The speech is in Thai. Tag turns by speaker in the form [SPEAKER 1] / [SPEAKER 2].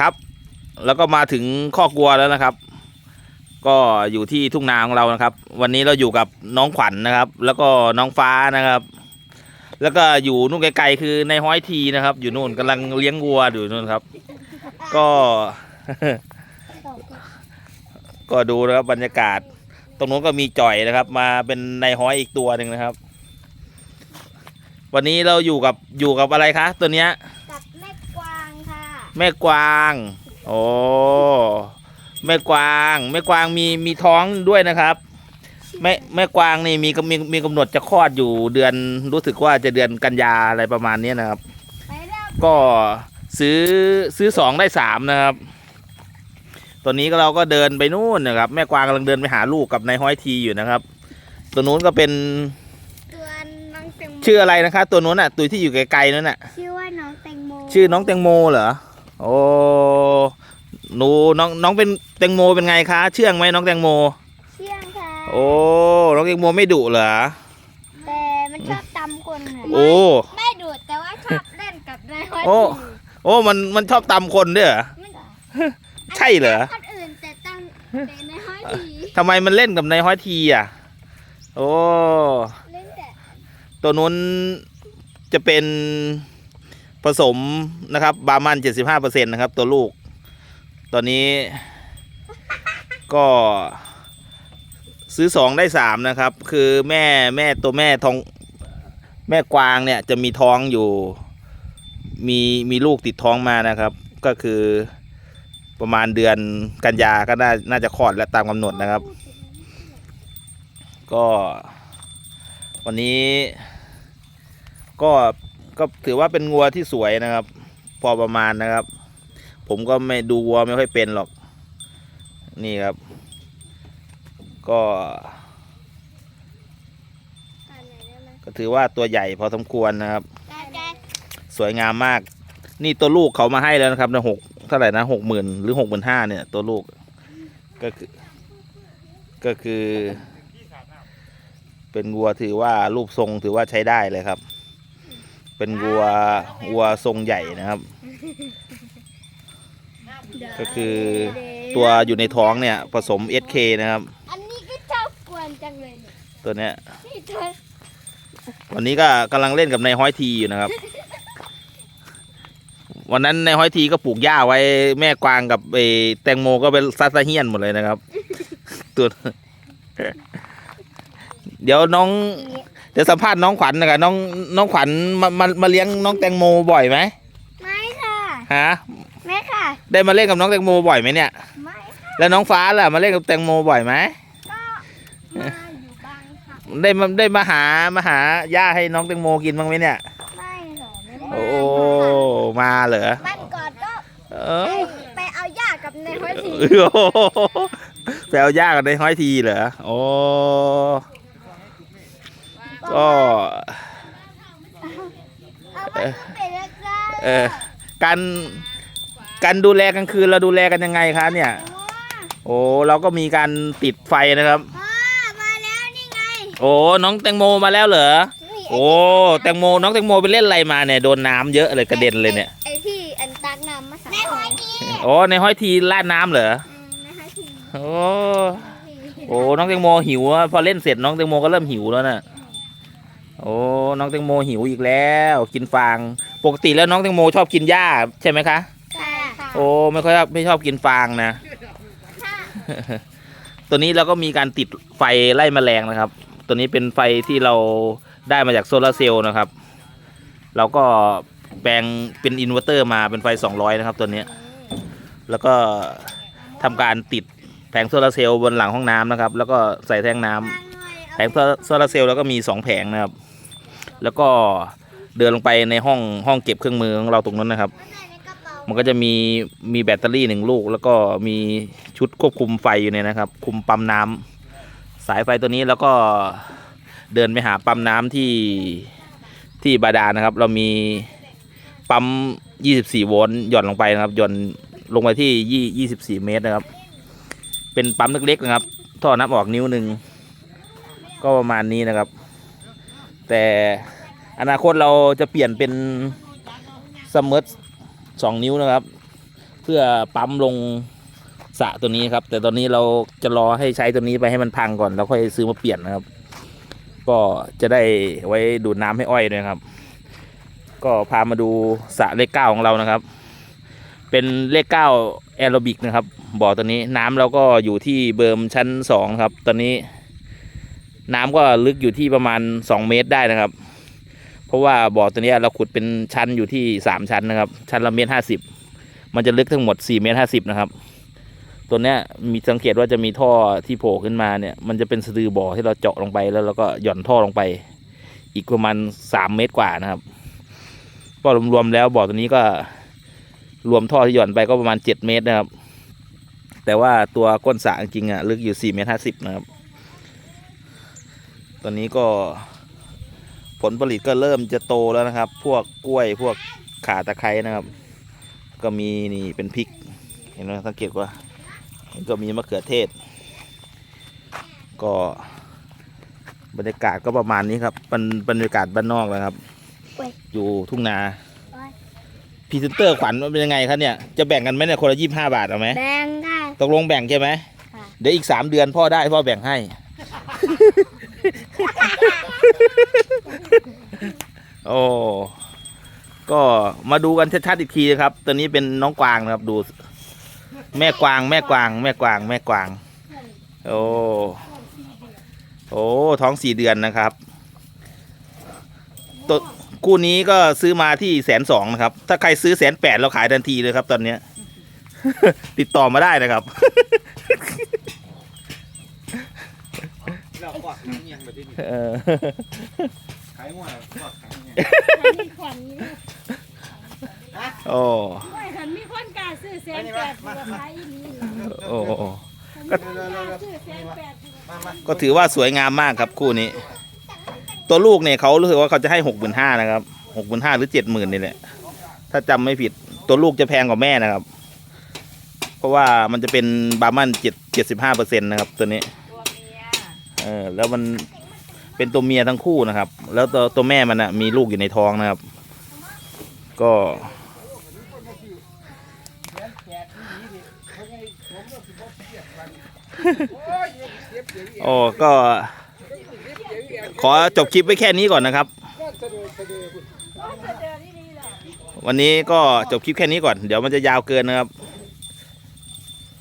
[SPEAKER 1] ครับ แล้วก็มาถึงข้อกลัวแล้วนะครับ ก็อยู่ที่ทุ่งนาของเรานะครับ วันนี้เราอยู่กับน้องขวัญนะครับ แล้วก็น้องฟ้านะครับ แล้วก็อยู่นู่นไกลๆคือในห้อยทีนะครับ อยู่นู่นกำลังเลี้ยงวัวอยู่นู่นครับ ก็ ก็ดูนะครับบรรยากาศ ตรงนู้นก็มีจ่อยนะครับ มาเป็นในห้อยอีกตัวหนึ่งนะครับ วันนี้เราอยู่กับอยู่กับอะไรคะตัวเนี้ย
[SPEAKER 2] กับแม่กวางค่ะ
[SPEAKER 1] แม่กวางโอ้แม่กวาง แม่กวางมีมีท้องด้วยนะครับ แม่แม่กวางนี่มีกำมีมีกำหนดจะคลอดอยู่เดือนรู้สึกว่าจะเดือนกันยาอะไรประมาณนี้นะครับ
[SPEAKER 2] ไปแล้ว
[SPEAKER 1] ก็ซื้อซื้อสองได้สามนะครับตอนนี้ก็เราก็เดินไปนู่นนะครับ แม่กวางกำลังเดินไปหาลูกกับนายห้อยทีอยู่นะครับ ตัวนู้นก็เป็น
[SPEAKER 2] ตัวน้องแตงโม
[SPEAKER 1] ชื่ออะไรนะคะ ตัวนู้นอะตัวที่อยู่ไกลๆนั่นน่ะ
[SPEAKER 2] ชื่อว่าน้องแตงโม
[SPEAKER 1] ชื่อน้องแตงโมเหรอ โอ้หนูน้องน้องเป็นแตงโมเป็นไงคะ เชื่องไหมน้องแตงโม
[SPEAKER 2] เชี่ยงค่ะ
[SPEAKER 1] โอ้น้องแตงโมไม่ดุเหรอ
[SPEAKER 2] แต่มันชอบตำคนค่ะ
[SPEAKER 1] โอ้
[SPEAKER 2] ไม่ดูดแต่ว่าชอบเล่นกับนายห้อย
[SPEAKER 1] โอ้โอ้มันมันชอบตำคนด้วยเหรอ
[SPEAKER 2] ไม่เหรอ
[SPEAKER 1] ใช่เหรอ
[SPEAKER 2] คนอื่นแต่ตำแต่นายห้อยที
[SPEAKER 1] ทำไมมันเล่นกับนายห้อยทีอะ โอ้
[SPEAKER 2] เล่นแต่
[SPEAKER 1] ตัวนู้นจะเป็น ผสมนะครับ บามันเจ็ดสิบห้าเปอร์เซ็นต์นะครับ ตัวลูก ตอนนี้ ก็ซื้อสองได้สามนะครับ คือแม่แม่ตัวแม่ทองแม่กวางเนี่ยจะมีท้องอยู่ มีมีลูกติดท้องมานะครับ ก็คือประมาณเดือนกันยาก็น่าน่าจะคลอดและตามกำหนดนะครับ ก็ วันนี้ ก็ ก็ถือว่าเป็นงัวที่สวยนะครับ พอประมาณนะครับ ผมก็ไม่ดูวัวไม่ค่อยเป็นหรอก นี่ครับ ก็
[SPEAKER 2] อันไหนได้ไหม
[SPEAKER 1] ก็ถือว่าตัวใหญ่พอสมควรนะครับ
[SPEAKER 2] แต่แต่
[SPEAKER 1] สวยงามมาก นี่ตัวลูกเขามาให้แล้วนะครับนะหกเท่าไหร่นะหกหมื่นหรือหกหมื่นห้าเนี่ย ตัวลูกก็คือก็คือ เป็นวัวถือว่ารูปทรงถือว่าใช้ได้เลยครับ เป็นวัววัวทรงใหญ่นะครับ ก็คือตัวอยู่ในท้องเนี่ยผสม SK นะครับ
[SPEAKER 2] อันนี้ก็ชอบกวนจังเลยเนี่ย
[SPEAKER 1] ตัวเนี้ย
[SPEAKER 2] นี่เธอ
[SPEAKER 1] วันนี้ก็กำลังเล่นกับนายห้อยทีอยู่นะครับ วันนั้นนายห้อยทีก็ปลูกหญ้าไว้แม่กวางกับไอ้แตงโมก็เป็นซัสซะเฮียนหมดเลยนะครับ ตัว เดี๋ยวน้อง เดี๋ยวสัมภาษณ์น้องขวัญนะครับน้องน้องขวัญมามามาเลี้ยงน้องแตงโมบ่อยไหม
[SPEAKER 2] ไม่ค่ะ
[SPEAKER 1] ฮะ
[SPEAKER 2] ไม่ค่ะ
[SPEAKER 1] ได้มาเล่นกับน้องแตงโมบ่อยไหมเนี่ย
[SPEAKER 2] ไม่ค่ะ
[SPEAKER 1] แล้วน้องฟ้าล่ะมาเล่นกับแตงโมบ่อยไหม
[SPEAKER 2] ก็มาอยู่บ้างค่ะ
[SPEAKER 1] ได้มาได้มาหามาหาหญ้าให้น้องแตงโมกินบ้างไหมเนี่ย
[SPEAKER 2] ไม่เหรอไม่ได้
[SPEAKER 1] โอ้มาเหรอ
[SPEAKER 2] วันก่อนก็
[SPEAKER 1] เอ
[SPEAKER 2] ไป
[SPEAKER 1] อ
[SPEAKER 2] ไปเอาหญ้ากับในห้อยที
[SPEAKER 1] โอ้โหไปเอายากันในห้อยทีเหรอ โอ้ ก็
[SPEAKER 2] เอาไปไปแล้วก็
[SPEAKER 1] เออการการดูแลกลางคืนเราดูแลกันยังไงคะเนี่ย โอ้เราก็มีการติดไฟนะครับ
[SPEAKER 2] พ่อมาแล้วนี่ไง
[SPEAKER 1] โอ้น้องแตงโมมาแล้วเหรอ
[SPEAKER 2] นี่
[SPEAKER 1] โอ้แตงโมน้องแตงโมไปเล่นอะไรมาเนี่ยโดนน้ำเยอะเลยกระเด็นเลยเนี่ย
[SPEAKER 2] ไอ้ที่อันตักน้ำมาสั่งในห้อยที
[SPEAKER 1] โอ้ในห้อยทีลาดน้ำเหรอ
[SPEAKER 2] ในห้อยที
[SPEAKER 1] โอ้โอ้น้องแตงโมหิวอะพอเล่นเสร็จน้องแตงโมก็เริ่มหิวแล้วน่ะ โอ้น้องแตงโมหิวอีกแล้ว กินฟาง ปกติแล้วน้องแตงโมชอบกินหญ้าใช่ไหมคะ
[SPEAKER 2] ใช่ค่ะ
[SPEAKER 1] โอ้ไม่ค่อยชอบไม่ชอบกินฟางนะ
[SPEAKER 2] ค่ะ
[SPEAKER 1] ตัวนี้เราก็มีการติดไฟไล่แมลงนะครับ ตัวนี้เป็นไฟที่เราได้มาจากโซลาร์เซลล์นะครับ เราก็แปลงเป็นอินเวอร์เตอร์มาเป็นไฟ 200 นะครับตัวเนี้ยแล้วก็ทำการติดแผงโซลาร์เซลล์บนหลังห้องน้ำนะครับ แล้วก็ใส่แท่งน้ำแผ งโซลาร์เซลล์แล้วก็มีสองแผงนะครับ แล้วก็เดินลงไปในห้องห้องเก็บเครื่องมือของเราตรงนั้นนะครับ มันก็จะมีมีแบตเตอรี่หนึ่งลูก แล้วก็มีชุดควบคุมไฟอยู่เนี่ยนะครับ คุมปั๊มน้ำสายไฟตัวนี้แล้วก็เดินไปหาปั๊มน้ำที่ที่บาดาลนะครับ เรามีปั๊ม 24 โวลต์หย่อนลงไปนะครับ หย่อนลงไปที่ 24 เมตรนะครับ เป็นปั๊มเล็กๆนะครับ ท่อน้ำออกนิ้วหนึ่ง ก็ประมาณนี้นะครับ แต่อนาคตเราจะเปลี่ยนเป็นสมมติสองนิ้วนะครับ เพื่อปั๊มลงสะตัวนี้ครับ แต่ตอนนี้เราจะรอให้ใช้ตัวนี้ไปให้มันพังก่อนแล้วค่อยซื้อมาเปลี่ยนนะครับ ก็จะได้ไว้ดูดน้ำให้อ้อยด้วยครับ ก็พามาดูสระเลขเก้าของเรานะครับ เป็นเลขเก้าแอโรบิกนะครับบ่อตัวนี้น้ำเราก็อยู่ที่เบิร์มชั้นสองครับ ตอนนี้ น้ำก็ลึกอยู่ที่ประมาณสองเมตรได้นะครับ เพราะว่าบ่อตัวนี้เราขุดเป็นชั้นอยู่ที่สามชั้นนะครับ ชั้นละเมตรห้าสิบมันจะลึกทั้งหมดสี่เมตรห้าสิบนะครับ ตัวนี้มีสังเกตว่าจะมีท่อที่โผล่ขึ้นมาเนี่ย มันจะเป็นสะดือบ่อที่เราเจาะลงไปแล้วเราก็หย่อนท่อลงไป อีกประมาณสามเมตรกว่านะครับก็รวมๆแล้วบ่อตัวนี้ก็รวมท่อที่หย่อนไปก็ประมาณเจ็ดเมตรนะครับ แต่ว่าตัวก้นสระจริงๆอะลึกอยู่สี่เมตรห้าสิบนะครับ ตอนนี้ก็ผลผลิตก็เริ่มจะโตแล้วนะครับ พวกกล้วยพวกขาตะไคร้นะครับ ก็มีนี่เป็นพริก เห็นไหมสังเกตว่าก็มีมะเขือเทศ ก็บรรยากาศก็ประมาณนี้ครับเป็นบรรยากาศบ้านนอกนะครับ อยู่ทุ่งนาพรีเซนเตอร์ขวัญมันเป็นยังไงครับเนี่ย จะแบ่งกันไหมเนี่ยคนละยี่ห้าบาทเอาไหม
[SPEAKER 2] แบ่งได้
[SPEAKER 1] ตกลงแบ่งใช่ไหม
[SPEAKER 2] ค่ะ
[SPEAKER 1] เดี๋ยวอีกสามเดือนพ่อได้พ่อแบ่งให้ โอ้ก็มาดูกันชัดๆอีกทีนะครับ ตัวนี้เป็นน้องกวางนะครับ ดู แม่กวาง แม่กวาง แม่กวาง แม่กวาง โอ้โอ้ท้องสี่เดือนนะครับตัวคู่นี้ก็ซื้อมาที่แสนสองนะครับ ถ้าใครซื้อแสนแปดเราขายทันทีเลยครับ ตอนเนี้ย ติดต่อมาได้นะครับ
[SPEAKER 3] เรากอดขังยังแบบนี้
[SPEAKER 1] เออ
[SPEAKER 3] ขายมั่วกอดขังยัง
[SPEAKER 4] มีขวัญนี่
[SPEAKER 1] โอ้
[SPEAKER 4] ไม่คันมีคนกล้าซื้อแสนแปดตัวขายอีนี่
[SPEAKER 1] โอ้
[SPEAKER 4] คันมีคนกล้าซื้อแสนแปดตัว
[SPEAKER 3] มามา
[SPEAKER 1] ก็ถือว่าสวยงามมากครับคู่นี้ ตัวลูกเนี่ยเขารู้สึกว่าเขาจะให้หกหมื่นห้านะครับหกหมื่นห้าหรือเจ็ดหมื่นนี่แหละ ถ้าจำไม่ผิดตัวลูกจะแพงกว่าแม่นะครับ เพราะว่ามันจะเป็นบาร์มันเจ็ดเจ็ดสิบห้าเปอร์เซ็นต์นะครับตัวนี้ เออแล้วมันเป็นตัวเมียทั้งคู่นะครับ แล้วตัวตัวแม่มันอะมีลูกอยู่ในท้องนะครับ ก็โอ้ก็ ขอจบคลิปไว้แค่นี้ก่อนนะครับ วันนี้ก็จบคลิปแค่นี้ก่อน เดี๋ยวมันจะยาวเกินนะครับ